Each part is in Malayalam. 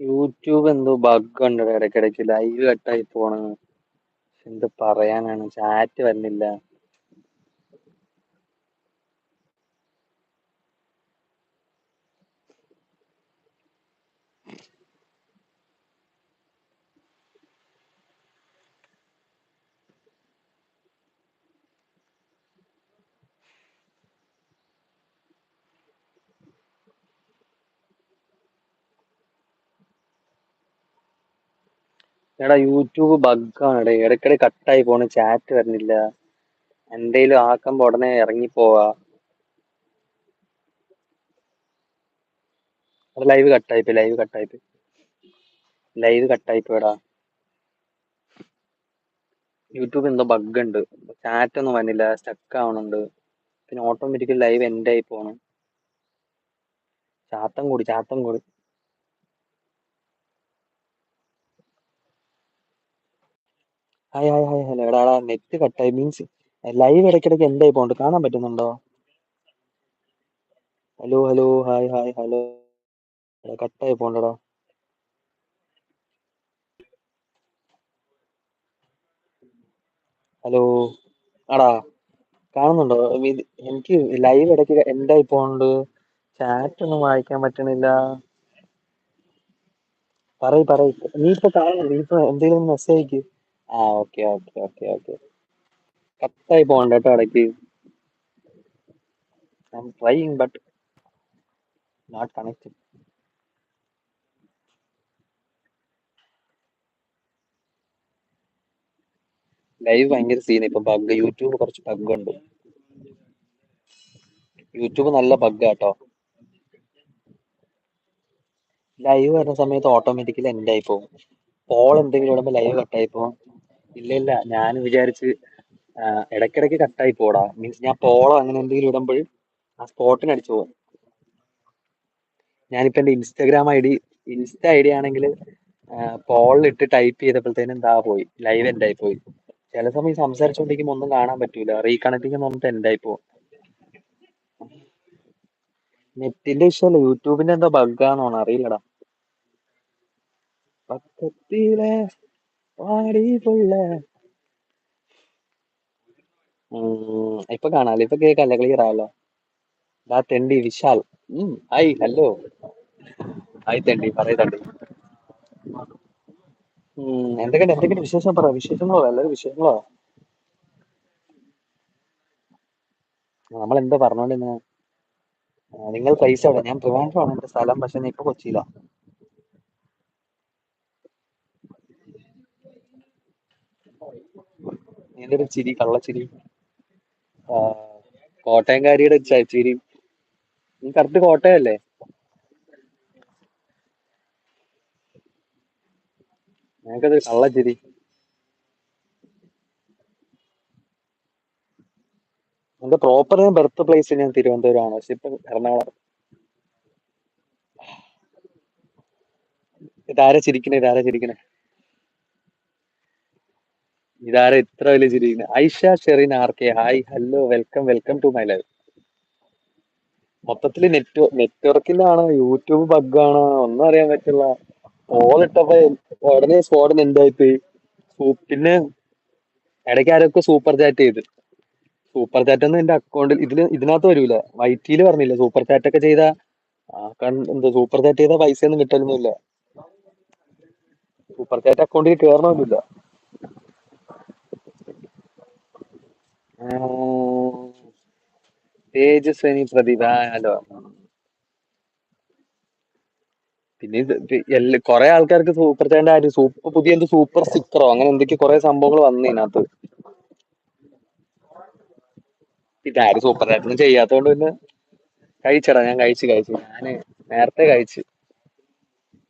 യൂട്യൂബ് എന്തോ ബഗ് ഉണ്ട് ഇടയ്ക്കിടയ്ക്ക് ലൈവ് കട്ടായി പോണ്. എന്ത് പറയാനാണ് ചാറ്റ് വരുന്നില്ല എടാ യൂട്യൂബ് ബഗ്ഗാണ് ഇടയ്ക്കിടെ കട്ടായി പോണ്. ചാറ്റ് വരുന്നില്ല എന്തേലും ആക്കുമ്പോ ഉടനെ ഇറങ്ങി പോവാ ലൈവ് കട്ടായിപ്പ് ലൈവ് കട്ടായിപ്പ് ലൈവ് കട്ടായിപ്പോടാ യൂട്യൂബ് എന്തോ ബഗ് ഉണ്ട് ചാറ്റ് ഒന്നും വന്നില്ല സ്റ്റക്ക് ആവണുണ്ട്. പിന്നെ ഓട്ടോമാറ്റിക്കലി ലൈവ് എൻഡ് ആയി പോണ്. ചാത്തം കൂടി ചാത്തം കൂടി. Hi hi hi hello. എടാ നെറ്റ് കട്ടായി മീൻസ് ലൈവ് ഇടയ്ക്കിടയ്ക്ക് എന്തായി? പോണ്ട് കാണാൻ പറ്റുന്നുണ്ടോ? Hello hello hi hi hello. കട്ടായി പോകണ്ടടാ ഹലോ. ആടാ കാണുന്നുണ്ടോ? എനിക്ക് ലൈവ് ഇടയ്ക്ക് എന്തായി പോണ്ട് ചാറ്റ് ഒന്നും വായിക്കാൻ പറ്റണില്ല. പറയ് പറയ്. നീ ഇപ്പൊ കാണുന്നു നീ ഇപ്പൊ എന്തെങ്കിലും മെസ്സേജ് അയക്ക്. ആ ഓക്കെ ഓക്കെ ഓക്കെ ഓക്കെ. കട്ടായി പോകണ്ട കേട്ടോ ഇടയ്ക്ക്. I'm trying but not connected live ഭയങ്കര സീൻ ഇപ്പൊ ബഗ് യൂട്യൂബ് കുറച്ച് ബഗ് ഉണ്ട്. യൂട്യൂബ് നല്ല ബഗ് കേട്ടോ ലൈവ് വരുന്ന സമയത്ത് ഓട്ടോമാറ്റിക്കലി എൻഡ് ആയി പോകും. പോൾ എന്തെങ്കിലും ഇടുമ്പോ ലൈവ് കട്ടായി പോകും. ഇല്ല ഇല്ല ഞാൻ വിചാരിച്ച് ഇടയ്ക്കിടയ്ക്ക് കട്ടായി പോടാ. മീൻസ് ഞാൻ പോളോ അങ്ങനെ എന്തെങ്കിലും ഇടുമ്പോൾ ആ സ്പോട്ടിന് അടിച്ചു പോകും ഞാനിപ്പോ എന്റെ Instagram I D Insta I D ആണെങ്കിൽ പോളിലിട്ട് ടൈപ്പ് ചെയ്തപ്പോഴത്തേനും എന്താ പോയി. ലൈവ് ആയി പോയി. ചില സമയം സംസാരിച്ചോണ്ടിരിക്കുമ്പോ ഒന്നും കാണാൻ പറ്റൂല. റീകണക്ടിങ് എൻഡ് ആയി പോകും നെറ്റിന്റെ വിഷയമല്ല യൂട്യൂബിന്റെ എന്തോ ബഗ്ഗാന്നോന്ന് അറിയില്ലടാ. പക്കത്തിലെ വാടി പുള്ള ഇപ്പൊ കാണാലോ ഇപ്പൊ കേക്കല്ലേ ക്ലിയർ ആയല്ലോ ദാ തെണ്ടി വിശാൽ. Hi hello. ഹായ് തെണ്ടി പറയ് തെണ്ടി. എന്തൊക്കെയുണ്ട് എന്തൊക്കെയുണ്ട് വിശേഷം? പറ വിശേഷങ്ങളോ? എല്ലാവരും വിശേഷങ്ങളോ? നമ്മൾ എന്താ പറഞ്ഞോണ്ടിരുന്നെ. നിങ്ങൾ പൈസ അവിടെ ഞാൻ ട്രിവാൻഡ്രമാണ് എന്റെ സ്ഥലം പക്ഷെ ഇപ്പൊ കൊച്ചിയിലാ. നിന്റെ ഒരു ചിരി കള്ളച്ചിരി. കോട്ടയംകാരിയുടെ ചിരി. നീ കറക്റ്റ് കോട്ടയല്ലേ? ഞങ്ങൾക്കത് കള്ളച്ചിരി. എന്റെ പ്രോപ്പർ ബർത്ത് പ്ലേസ് ഞാൻ തിരുവനന്തപുരമാണ്. പക്ഷെ ഇപ്പൊ എറണാകുളം. ഇതാരാ ചിരിക്കണേ? ഇതാരാ ചിരിക്കണേ? ഇതാരാ ഇത്ര വലിയ ചിരിക്കുന്നത് Aisha Sherin R K hi hello welcome welcome to my live മൊത്തത്തിൽ നെറ്റ് നെറ്റ്വർക്കിലാണ്? യൂട്യൂബ് ബഗ്ഗാണോ? ഒന്നും അറിയാൻ പറ്റില്ല. ഓളിട്ടപ്പോ ഇട്ടപ്പോ ഉടനെ സ്ഫോടനം എന്തായിപ്പോയി പിന്നെ ഇടയ്ക്ക് ആരൊക്കെ സൂപ്പർ ചാറ്റ് ചെയ്ത്? സൂപ്പർ ചാറ്റ് ഒന്നും എന്റെ അക്കൗണ്ടിൽ ഇതിന് ഇതിനകത്ത് വരൂല. വൈറ്റിയിൽ പറഞ്ഞില്ല. സൂപ്പർ ചാറ്റ് ഒക്കെ ചെയ്ത എന്താ സൂപ്പർ ചാറ്റ് ചെയ്ത പൈസ ഒന്നും കിട്ടലൊന്നുമില്ല സൂപ്പർ ചാറ്റ് അക്കൗണ്ടിൽ കയറണമൊന്നുമില്ല തേജസ്വനി പ്രതിഭ ഹലോ. പിന്നെ ഇത് എല്ലാ കൊറേ ആൾക്കാർക്ക് സൂപ്പർ ചാറ്റ് ആര് സൂപ്പർ പുതിയ എന്ത് സൂപ്പർ സ്റ്റിക്കറോ അങ്ങനെ എന്തൊക്കെ കുറെ സംഭവങ്ങൾ വന്നു ഇതിനകത്ത്. ഇത് ആര് സൂപ്പർ ചാറ്റൊന്നും ചെയ്യാത്തോണ്ട് പിന്നെ കഴിച്ചടാ ഞാൻ കഴിച്ച് കഴിച്ചു. ഞാൻ നേരത്തെ കഴിച്ച്.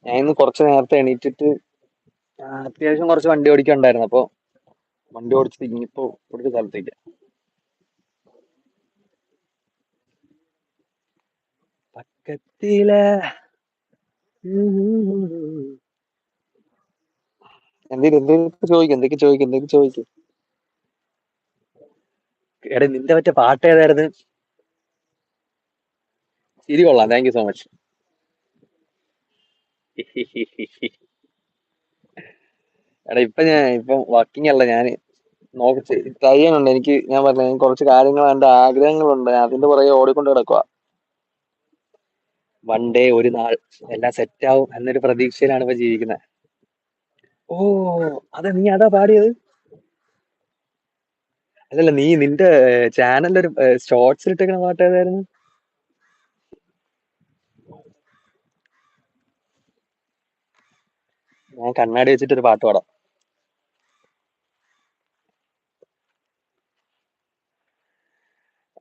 ഞാൻ ഇന്ന് കുറച്ച് നേരത്തെ എണീറ്റിട്ട് അത്യാവശ്യം കുറച്ച് വണ്ടി ഓടിക്കണ്ടായിരുന്നു അപ്പൊ വണ്ടി ഓടിച്ചിട്ട് ഇനിയിപ്പോ ഇവിടുത്തെ സ്ഥലത്തേക്ക്. പക്കത്തിലെ എന്തേലും എന്തെങ്കിലും ചോദിക്കും എന്തൊക്കെ ചോദിക്കും എന്തൊക്കെ ചോദിക്കും? എടാ നിന്റെ മറ്റേ പാട്ട് ഏതായിരുന്നു? ചിരി കൊള്ളാം താങ്ക് യു സോ മച്ച് എടാ ഇപ്പൊ ഞാൻ ഇപ്പൊ വർക്കിംഗ് അല്ല ഞാൻ നോക്കി ട്രൈ എനിക്ക് ഞാൻ പറഞ്ഞു കുറച്ച് കാര്യങ്ങൾ എന്റെ ആഗ്രഹങ്ങളുണ്ട്. അതിന്റെ പുറകെ ഓടിക്കൊണ്ട് കിടക്കുക വൺ ഡേ ഒരു നാൾ എല്ലാം സെറ്റ് ആവും എന്നൊരു പ്രതീക്ഷയിലാണ് ഇപ്പൊ ജീവിക്കുന്നത് ഓ അതെ നീ അതാ പാടിയത്? അതല്ല നീ നിന്റെ ചാനലിൽ ഒരു ഷോർട്സിൽ ഇട്ടേക്കുന്ന പാട്ട് ഏതായിരുന്നു? ഞാൻ കണ്ണാടി വെച്ചിട്ട് ഒരു പാട്ട് പാടാം.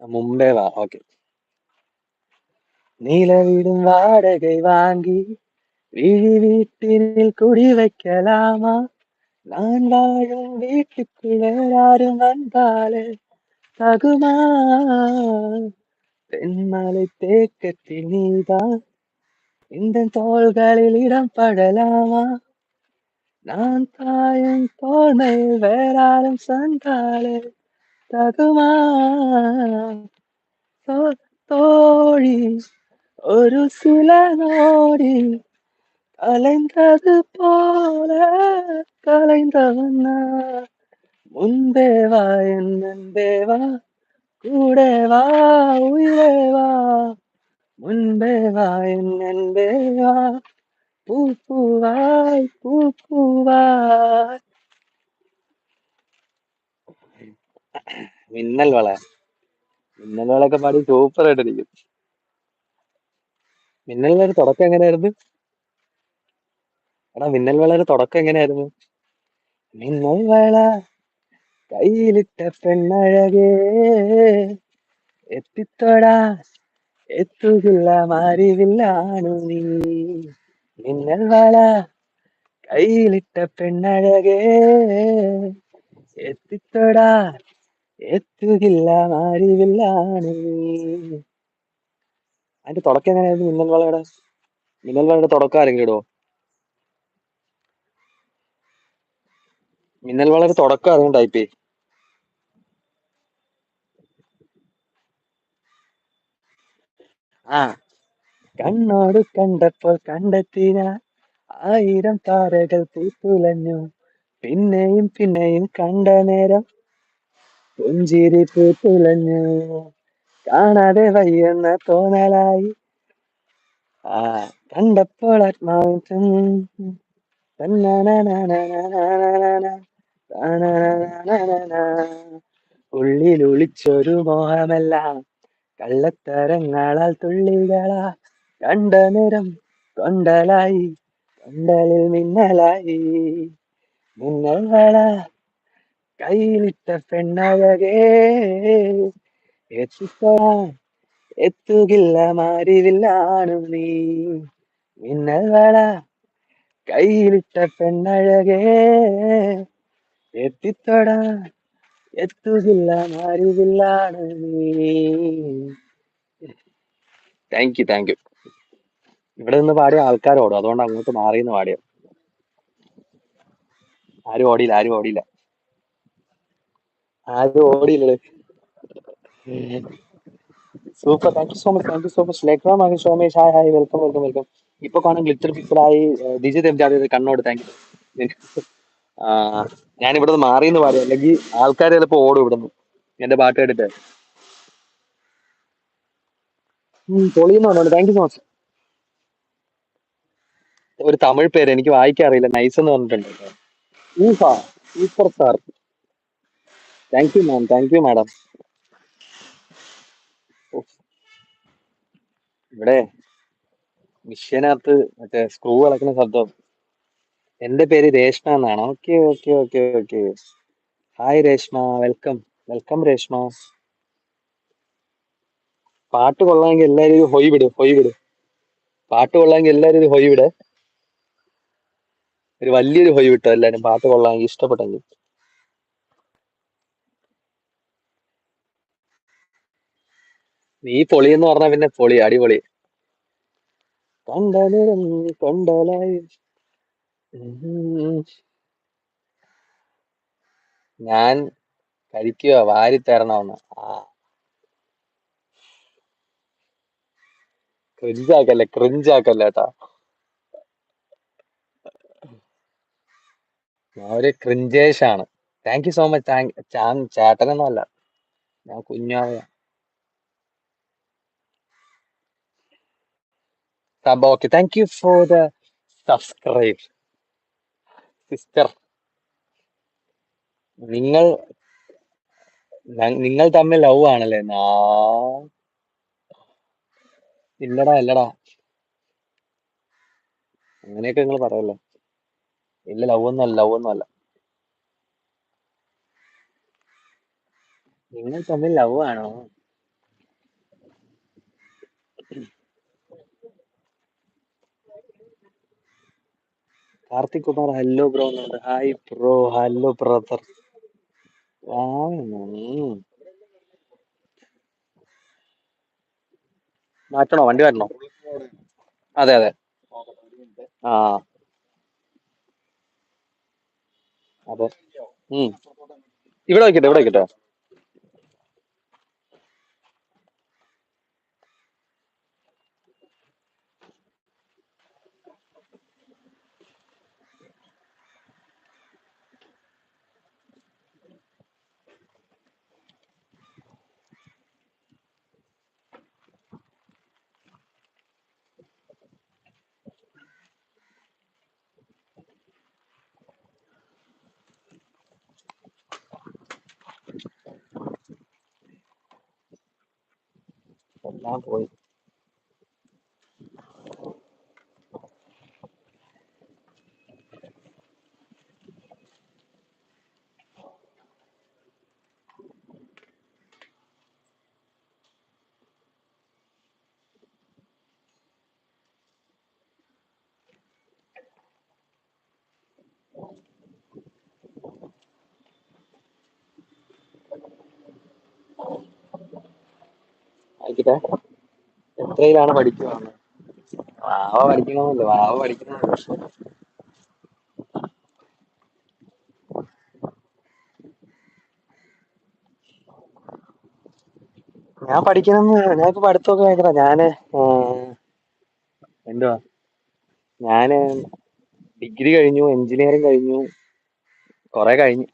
மும்பே வா ஓகே நீல வீடும் வாடகை வாங்கி விழி வீட்டினில் குடி வைக்கலாமா? நான் வாழும் வீட்டுக்குள் எல்லாரும் வந்தாலே தகுமா? தென்மலை தேக்கத்தில் நீதான் இந்த தோள்களில் இடம் படலாமா? நான் தாயும் தோல்மையில் வேறாலும் சந்தாலே தகுமா தோழி ஒரு சில நோடி கலைந்தது போல கலைந்தவனா. முன்பேவா என் முன்பேவா கூடவா உயிரேவா முன்பேவா என் என்பேவா பூ பூவாய் பூ பூவாய். മിന്നൽ വള മിന്നൽ വളയൊക്കെ പാടി സൂപ്പർ ആയിട്ടിരിക്കും മിന്നൽ വള തുടക്കം എങ്ങനെയായിരുന്നു? എടാ മിന്നൽ വളയുടെ തുടക്കം എങ്ങനെയായിരുന്നു? മിന്നൽ വള കയ്യിലിട്ട പെണ്ണഴകേ. എത്തിത്തൊടാ എത്തുകില്ല മാറിവില്ലാണ് നീ. മിന്നൽ വള കയ്യിലിട്ട പെണ്ണഴകേ. എത്തിത്തൊടാ എത്തുകില്ല മാറിവില്ലാണ് നീ അതിന്റെ തുടക്കം എങ്ങനെയായിരുന്നു? മിന്നൽ വളയുടെ മിന്നൽ വളയുടെ തുടക്കം ആരെങ്കിലും ഇടോ മിന്നൽ വളയുടെ തുടക്കം ആരെങ്കിലും ടൈപ്പ് ആ. കണ്ണോട് കണ്ടപ്പോൾ കണ്ടെത്തിന ആയിരം താരകൾ പൂത്തുലഞ്ഞു പിന്നെയും പിന്നെയും കണ്ട നേരം പുഞ്ചിരി തുലഞ്ഞു കാണാതെ വയ്യെന്ന തോന്നലായി. ആ കണ്ടപ്പോൾ ഒളിച്ചൊരു മോഹമെല്ലാം. കള്ളത്തരങ്ങളാൽ തുള്ളികളാ. കണ്ട നിറം കൊണ്ടലായി. കൊണ്ടലിൽ മിന്നലായി. മിന്നൽ വള കയ്യിലിട്ട പെണ്ണഴകേ. എത്തിപ്പെടാൻ എത്തുകില്ല മാറിവില്ലാണ് നീ. മിന്നൽ വള കയ്യിലിട്ട പെണ്ണഴകേ. എത്തിത്തൊടാൻ എത്തുകില്ല മാറിവില്ലാണ് നീ. താങ്ക് യു താങ്ക് യു ഇവിടെ നിന്ന് പാടിയ ആൾക്കാരോടും അതുകൊണ്ട് അങ്ങോട്ട് മാറി നിന്ന് പാടിയ. ആരും ഓടിയില്ല ആരും ഓടിയില്ല. ആരും ഓടിയില്ലേ super. Thank you so much thank you so much ലെക്രാം ആಗಿ so much hi hi welcome welcome welcome ഇപ്പൊ കാണാൻ ഗ്ലിറ്റർ പിക്സലായി ഡിജി ദേവ് ജാതി കണ്ണോട് താങ്ക് യു ഞാൻ ഇവിടെ നിന്ന് മാറി എന്ന് പറയാം. അല്ലെങ്കിൽ ആൾക്കാർ ചിലപ്പോ ഓടും ഇവിടുന്ന്. എന്റെ പാട്ട് കേട്ടിട്ട്. പൊളിയുന്നുണ്ട് താങ്ക് യു സോ മച്ച് ഒരു തമിഴ് പേര് എനിക്ക് വായിക്കാൻ അറിയില്ല. നൈസ് എന്ന് പറഞ്ഞിട്ടുണ്ട്. ഊഹ super star thank you ma'am thank you madam ഇവിടെ മിഷ്യനകത്ത് മറ്റേ സ്ക്രൂ കളക്കുന്ന ശബ്ദം. എന്റെ പേര് രേഷ്മ എന്നാണ്. Okay okay okay okay hi Reshma. Welcome welcome Reshma. പാട്ട് കൊള്ളാമെങ്കിൽ എല്ലാരും ഒരു ഹൊയ് വിട് ഹൊയ് വിട്. പാട്ട് കൊള്ളാമെങ്കിൽ എല്ലാരും ഒരു ഹൊയ് വിട്. ഒരു വലിയൊരു ഹൊയ് വിട്ടോ എല്ലാരും പാട്ട് കൊള്ളാമെങ്കിൽ ഇഷ്ടപ്പെട്ടെങ്കിൽ. നീ പൊളി എന്ന് പറഞ്ഞാ പിന്നെ പൊളി അടിപൊളി. ഞാൻ കഴിക്കുക വാരി തരണമെന്ന് ആ. ക്രിഞ്ചാക്കല്ലേ ക്രിഞ്ചാക്കല്ലേ കേട്ടാ ഞാൻ ഒരു ക്രിഞ്ചേഷാണ്. Thank you so much thank ചേട്ടനൊന്നും അല്ല ഞാൻ കുഞ്ഞാവ sub okay thank you for the subscribe sister നിങ്ങൾ നിങ്ങൾ തമ്മിൽ ലവ് ആണല്ലേ? ഇല്ലടാ ഇല്ലടാ അങ്ങനെയൊക്കെ നിങ്ങൾ പറയല്ലേ? ഇല്ല ലവ് ഒന്നും അല്ല ലവ് ഒന്നും അല്ല. നിങ്ങൾ തമ്മിൽ ലവ് ആണോ? കാർത്തിക് കുമാർ ഹലോ ബ്രോ എന്നുണ്ട് ഹായ് ബ്രോ ഹലോ ബ്രദർ. മാറ്റണോ? വണ്ടി മാറ്റണോ അതെ അതെ. ആ. അപ്പൊ ഇവിടെ വെക്കട്ടെ ഇവിടെ വെക്കട്ടെ. എല്ലാം പോയി ആയിക്കട്ടെ. എത്രയിലാണ് പഠിക്കുന്നത് വാവ പഠിക്കണമെന്നില്ല വാവ പഠിക്കണ ഞാൻ പഠിക്കണമെന്ന് ഞാൻ ഇപ്പൊ പഠിത്തമൊക്കെ ഭയങ്കര ഞാൻ എന്തുവാ? ഞാൻ ഡിഗ്രി കഴിഞ്ഞു എഞ്ചിനീയറിംഗ് കഴിഞ്ഞു കൊറേ കഴിഞ്ഞു.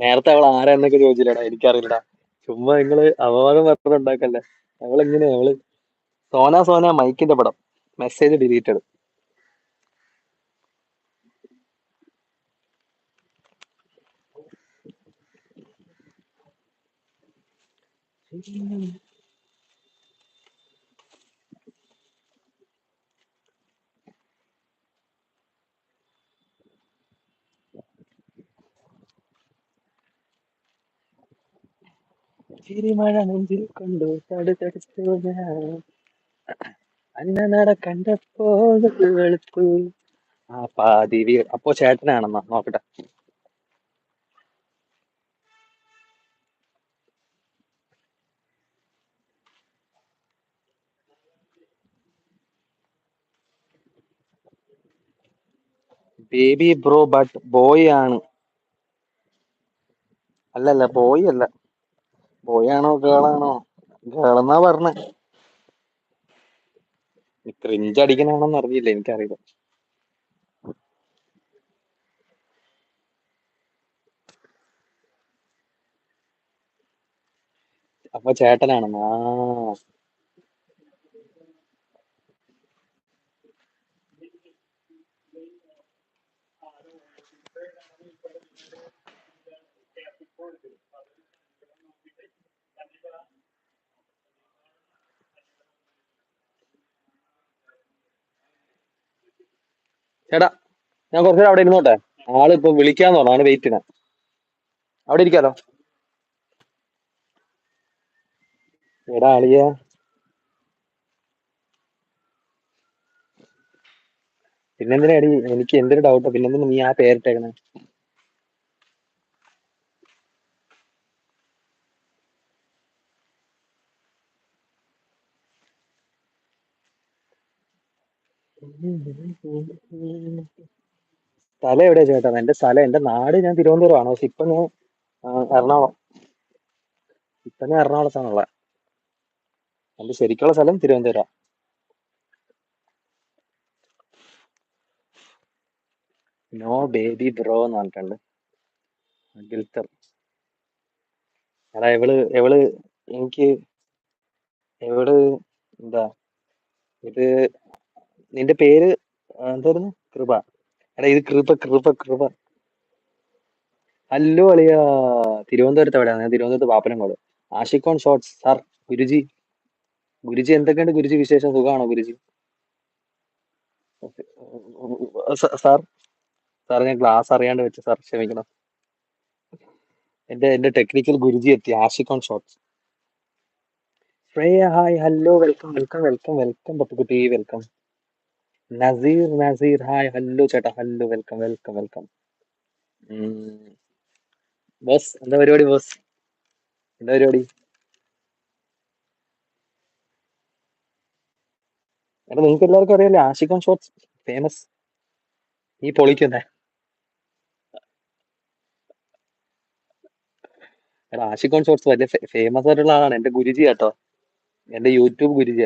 നേരത്തെ അവൾ ആരാന്നൊക്കെ ചോദിച്ചില്ലടാ എനിക്കറിയില്ലടാ. ചുമ്മാ നിങ്ങൾ അപവാദം മാത്രം ഉണ്ടാക്കല്ലേ. അവളെങ്ങനെയാ അവൾ? സോന സോന മൈക്കിന്റെ പടം. മെസ്സേജ് ഡിലീറ്റഡ് ചിരിമഴ നെഞ്ചിൽ കൊണ്ടു തടുത്തടുത്തു ഞാൻ. അന്ന നട വെളുത്തു. ആ പാതി വീട് അപ്പോ ചേട്ടനാണെന്നാ നോക്കട്ടെ. ബേബി ബ്രോ ബട്ട് ബോയ് ആണ്. അല്ലല്ല ബോയ് അല്ല. ബോയ് ആണോ ഗേൾ ആണോ ഗേൾ എന്നാ പറഞ്ഞേ ക്രിഞ്ച് അടിക്കണാണോന്ന് അറിയില്ല എനിക്കറിയില്ല. അപ്പൊ ചേട്ടനാണെന്നാ? ആ. ചേട്ടാ ഞാൻ കുറച്ചു അവിടെ ഇരുന്നോട്ടെ. ആൾ ഇപ്പൊ വിളിക്കാന്ന് പറഞ്ഞു ആണ് വെയിറ്റ് ചെയ്യാൻ അവിടെ ഇരിക്കാലോ? എടാ അളിയ. പിന്നെന്തിനാടി എനിക്ക് എന്തൊരു ഡൗട്ടാ പിന്നെന്തിനാ നീ ആ പേരിട്ടേക്കണേ സ്ഥലം എവിടെയാ ചേട്ടാ? എന്റെ സ്ഥലം എന്റെ നാട് ഞാൻ തിരുവനന്തപുരമാണ്. പക്ഷെ ഇപ്പൊ ഞാൻ എറണാകുളം. ഇപ്പൊ ഞാൻ എറണാകുളത്താണുള്ളത്. എന്റെ ശരിക്കുള്ള സ്ഥലം തിരുവനന്തപുരം. നോ ബേബി ബ്രോ എന്ന് പറഞ്ഞിട്ടുണ്ട്. എടാ ഇവൾ ഇവൾ എനിക്ക് ഇവൾ എന്താ ഇത് നിന്റെ പേര് എന്തായിരുന്നു? കൃപ. എടാ ഇത് കൃപ കൃപ കൃപ. ഹലോ അളിയ. തിരുവനന്തപുരത്ത് എവിടെയാണ് ഞാൻ തിരുവനന്തപുരത്ത് പാപ്പനംകോട് ആഷിക്കോൺ ഷോർട്സ്. സാർ ഗുരുജി. ഗുരുജി എന്തൊക്കെയുണ്ട് ഗുരുജി വിശേഷം? സുഖമാണോ ഗുരുജി? സാർ. സാർ ഞാൻ ക്ലാസ് അറിയാണ്ട് വെച്ച സാർ ക്ഷമിക്കണം. എന്റെ എന്റെ ടെക്നിക്കൽ ഗുരുജി എത്തി. Ashikon shorts. Shreya hi. Hello welcome welcome welcome. Welcome Pappukutty. Welcome. Naseer Naseer hi hello ചേട്ടാ hello welcome welcome welcome boss എന്താ പരിപാടി ബോസ്? എന്താ പരിപാടി? എടാ നിങ്ങൾക്ക് എല്ലാവർക്കും അറിയാലോ ആഷിഖാൻ ഷോർട്സ് ഫേമസ് ഈ പൊളിക്കുന്നേ എടാ ആഷിഖാൻ ഷോർട്സ് വലിയ ഫേമസ് ആയിട്ടുള്ള ആളാണ്. എന്റെ ഗുരുജി കേട്ടോ എന്റെ യൂട്യൂബ് ഗുരുജി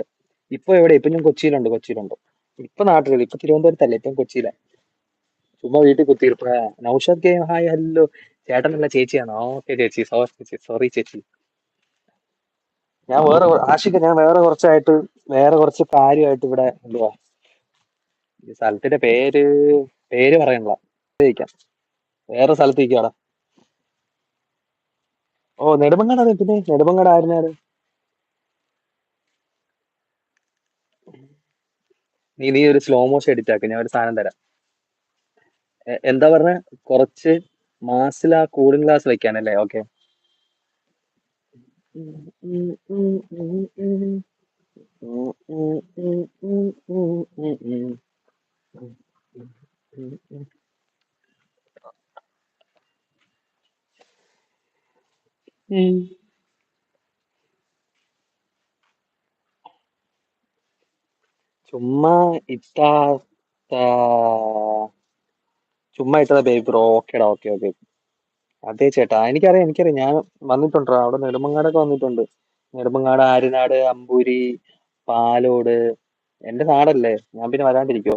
ഇപ്പൊ എവിടെ? ഇപ്പൊ ഞാൻ കൊച്ചിയിലുണ്ട് കൊച്ചിയിലുണ്ട്. ഇപ്പൊ നാട്ടിലുള്ള ഇപ്പൊ തിരുവനന്തപുരത്തല്ല ഇപ്പം കൊച്ചിയില. ചുമ്മാ വീട്ടിൽ കുത്തിയിരിപ്പ. Naushad K hi hello. ചേട്ടനല്ല ചേച്ചിയാണോ. ഓക്കെ ചേച്ചി. സോറി ചേച്ചി. സോറി ചേച്ചി. ഞാൻ വേറെ ആഷിഖ് ഞാൻ വേറെ കുറച്ചായിട്ട് വേറെ കുറച്ച് കാര്യമായിട്ട് ഇവിടെ എന്തുവാ ഈ സ്ഥലത്തിന്റെ പേര് പേര് പറയണ്ട വേറെ സ്ഥലത്തേക്കാടാ ഓ നെടുമങ്ങാട് അതെ പിന്നെ നെടുമങ്ങാട് ആയിരുന്നാട് നീ നീ ഒരു സ്ലോ മോഷൻ എഡിറ്റ് ആക്കി ഞാൻ ഒരു സാധനം തരാം. എന്താ പറഞ്ഞ? കുറച്ച് മാസിൽ ആ കൂളിംഗ് ഗ്ലാസ് വെക്കാനല്ലേ ഓക്കെ ചുമ്മാ ഇട്ട ചുമ്മാ ഇട്ടതാ ബേബി ബ്രോ ഓക്കേടാ ഓക്കെ ഓക്കെ അതെ ചേട്ടാ എനിക്കറിയാം എനിക്കറിയാം. ഞാൻ വന്നിട്ടുണ്ട് അവിടെ നെടുമങ്ങാടൊക്കെ വന്നിട്ടുണ്ട്. നെടുമങ്ങാട് ആര്യനാട് അമ്പൂരി പാലോട്. എന്റെ നാടല്ലേ? ഞാൻ പിന്നെ വരാണ്ടിരിക്കോ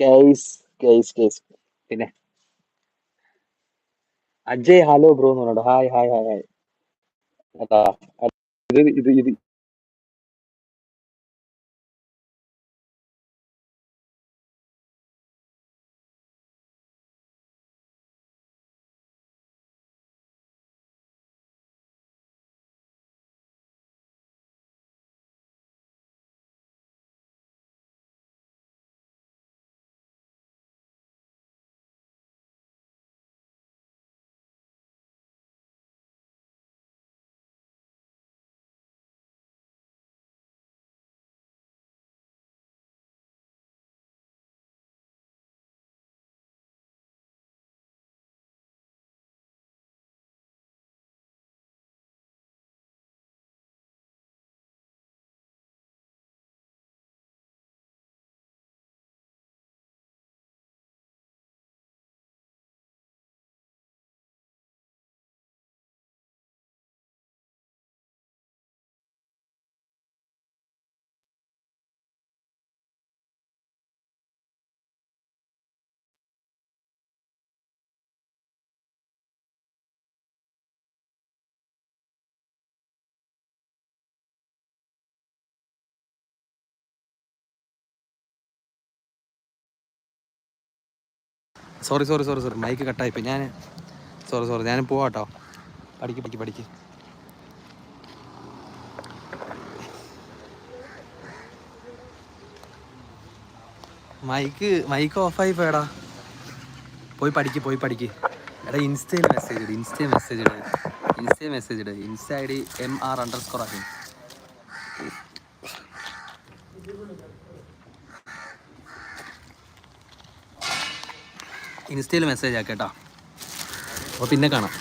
ഗൈസ് ഗൈസ് ഗൈസ് പിന്നെ. അജയ് ഹലോ ബ്രോ എന്ന് പറഞ്ഞോ ഹായ് ഹായ് ഹായ് ഹായ് അതാ ഇത് ഇത് ഇത് sorry sorry sorry sorry mic കട്ടായിപ്പോയി ഞാൻ സോറി സോറി ഞാൻ പോവാട്ടോ പഠിക്ക് പഠിക്ക് പഠിക്ക്. മൈക്ക് മൈക്ക് ഓഫായി പോയടാ. പോയി പഠിക്ക് പോയി പഠിക്ക്. എടാ ഇൻസ്റ്റയിൽ മെസ്സേജ് ഇട് ഇൻസ്റ്റയിൽ മെസ്സേജ് ഇട്. ഇൻസ്റ്റയിൽ message it. Insta I D M R underscore ആക്കി ഇൻസ്റ്റയിൽ മെസ്സേജ് ആക്കേട്ടാ അപ്പോൾ പിന്നെ കാണാം.